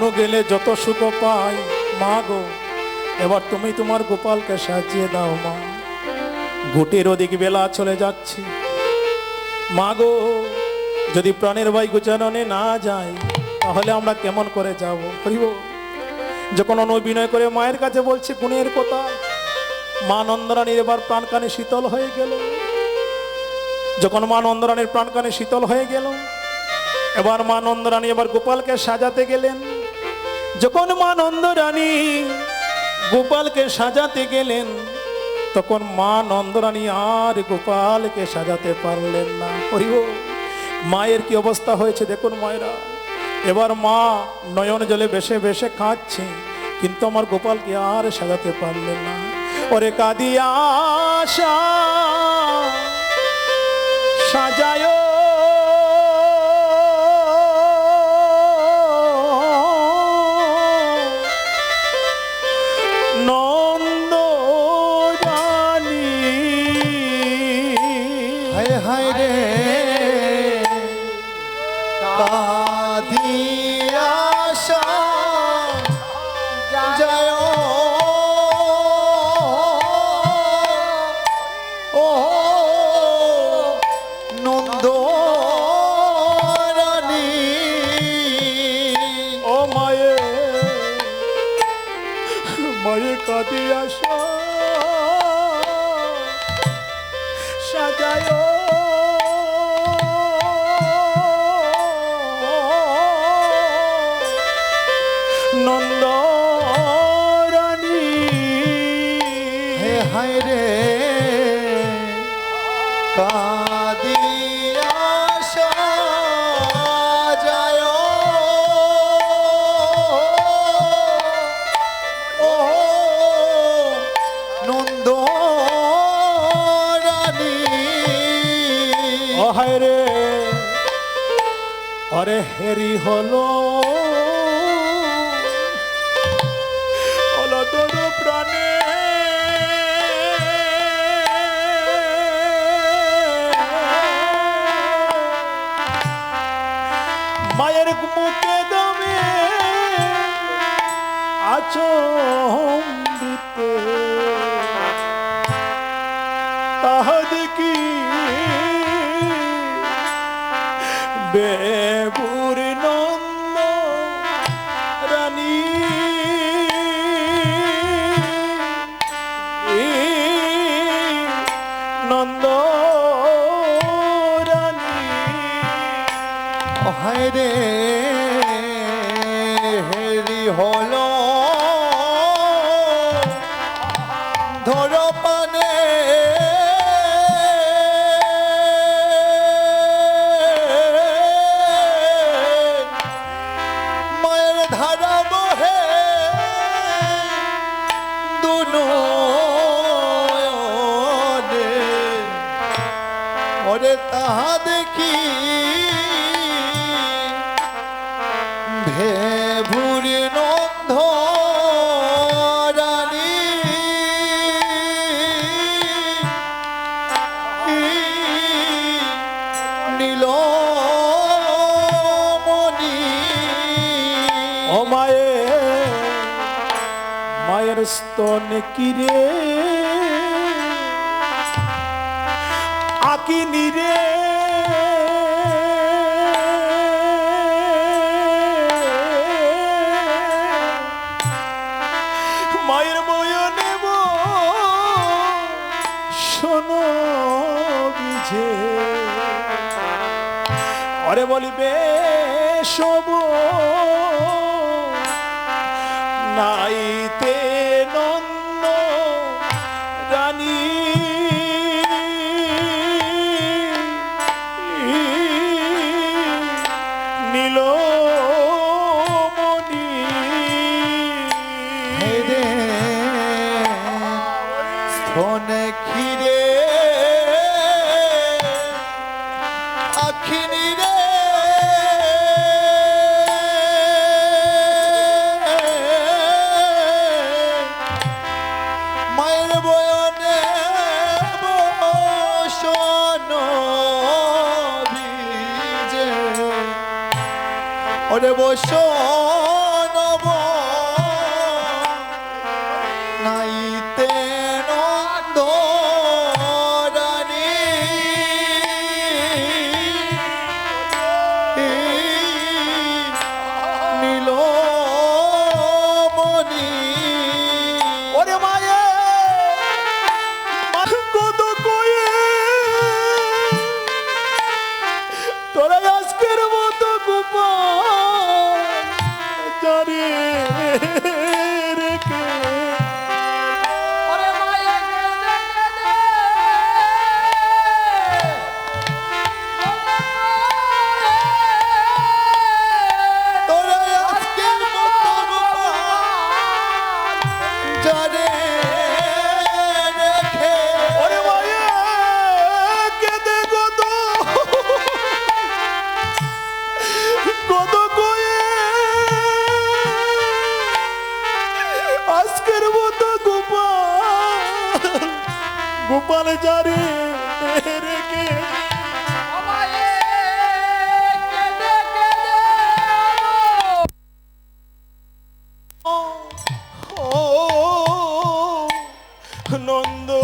খানু গেলে যত সুখ পাই, মা গো, এবার তুমি তোমার গোপালকে সাজিয়ে দাও, মা। গুটির ওদিক বেলা চলে যাচ্ছে। মা গো, যদি প্রাণের ভাই গুচারণে না যায়, তাহলে আমরা কেমন করে যাব? হরিব যখন অনবিনয় করে মায়ের কাছে বলছে, গুণের কথা। মা নন্দরানীর এবার প্রাণকানে শীতল হয়ে গেল। যখন মা নন্দরানীর প্রাণকানে শীতল হয়ে গেল, এবার মা নন্দরানী এবার গোপালকে সাজাতে গেলেন। যখন মা নন্দরানী গোপালকে সাজাতে গেলেন, তখন মা নন্দরানী আর গোপালকে সাজাতে পারলেন না। হরিব মায়ের কি অবস্থা হয়েছে দেখুন মায়েরা। এবার মা নয়ন জলে বেশে বেশে কাঁদছে, কিন্তু আমার গোপালকে আর সাজাতে পারলেন না। ওরে কাদিয়া সাজায় হায় রে। অরে হেরি হলো। তোর প্রাণে। মায়ের মুখে দমে আচম্বিত মতন কিরে? আকিনি রে? মায়ের বয়নে শোনো অরে বলিবে সবো show. আনন্দ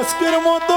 আজকের মতো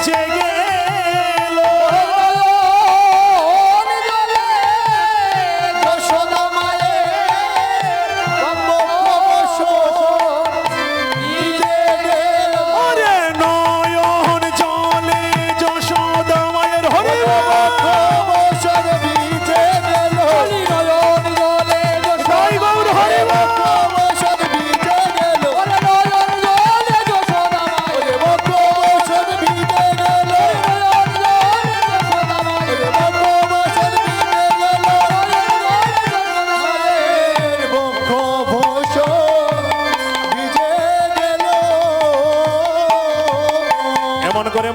আজি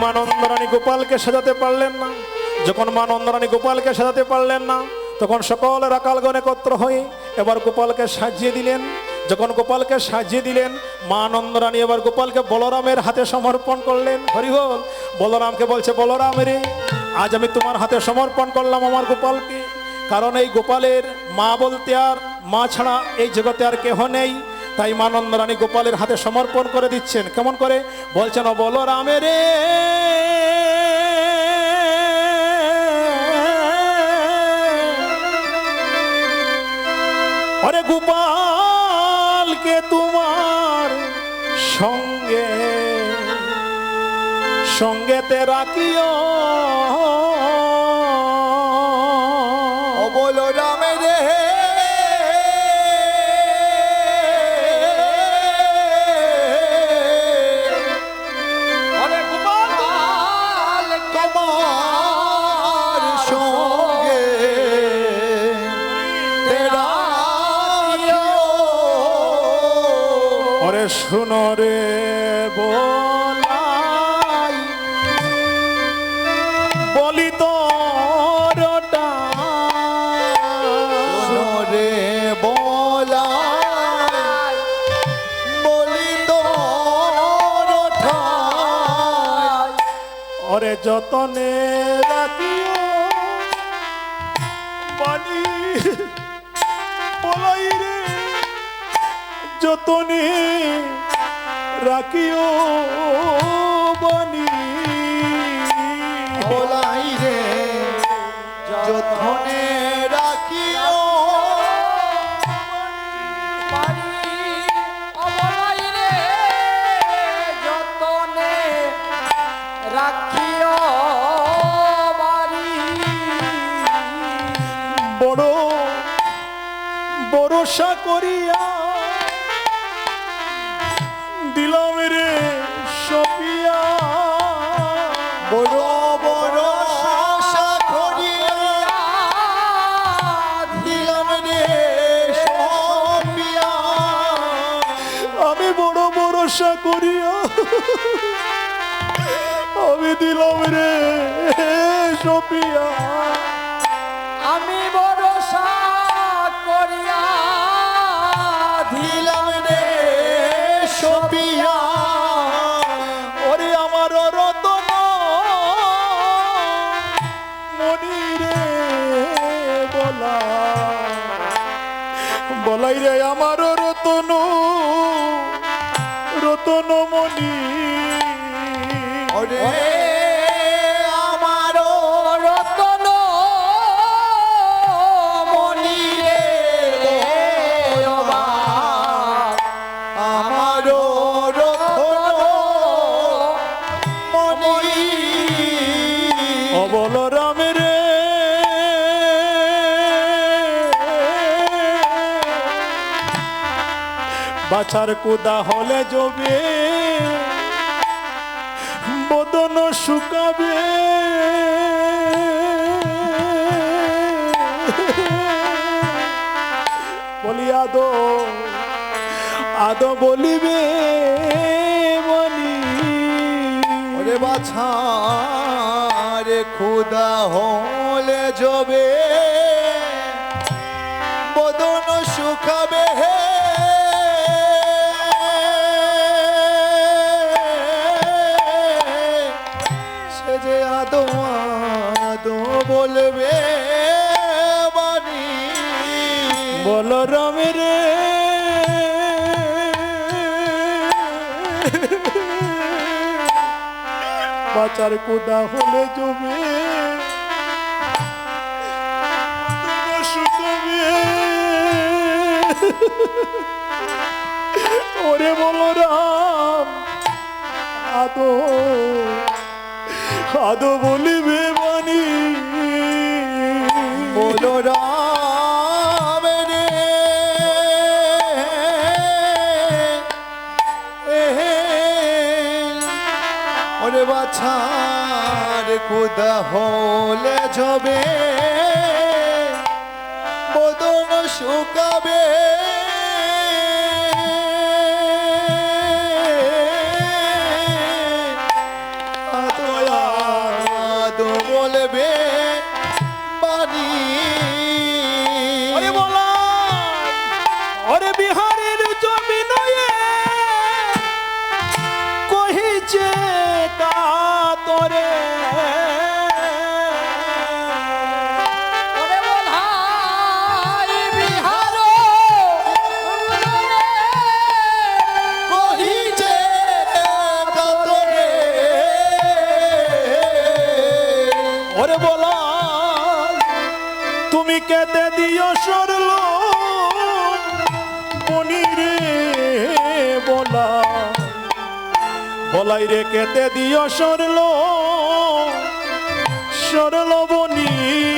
এমন করে মা নন্দরানী গোপালকে সাজাতে পারলেন না। যখন মা নন্দরানী গোপালকে সাজাতে পারলেন না, তখন সকল রাকালগণ একত্র হয়ে এবার গোপালকে সাজিয়ে দিলেন। যখন গোপালকে সাজিয়ে দিলেন মা নন্দরানী এবার গোপালকে বলরামের হাতে সমর্পণ করলেন। হরিহল বলরামকে বলছে, বলরাম রে, আজ আমি তোমার হাতে সমর্পণ করলাম আমার গোপালকে। কারণ এই গোপালের মা বলতে আর মা ছাড়া এই জগতে আর কেহ নেই। তাই মা নন্দরানী গোপালের হাতে সমর্পণ করে দিচ্ছেন। কেমন করে? বলছেন বলো রামে রে। অরে গোপালকে তোমার সঙ্গে, সঙ্গেতে রাখিও। বানি বলাই রে যতনে রাখিও বানি বলাই রে যতনে ভরসা করিয়া দিলাম রে সপিয়া। বড় বড় আশা করিয়া দিলাম রে সপিয়া। আমি বড় করিয়া আমি দিলাম রে সপিয়া। আমি ভরসা করিয়া মনি। অবল রে। বাছার কুদা হলে জবে বদন শুকাবে। বলি আদো আদো বলিবে। ওরে বাছা রে খুদা হলে জবে। বদন শুকাবে হে। সে যে আদো আদো বলবে বাণী। বল রাম রে বাচার কোদা হলে জমে? ওরে বল রাম আদো আদো বলিবে বাণী। বলো রাম কুদা হলে জবে বদন শুকাবে। বলাই কেটে দিও সরল। সরল বনি।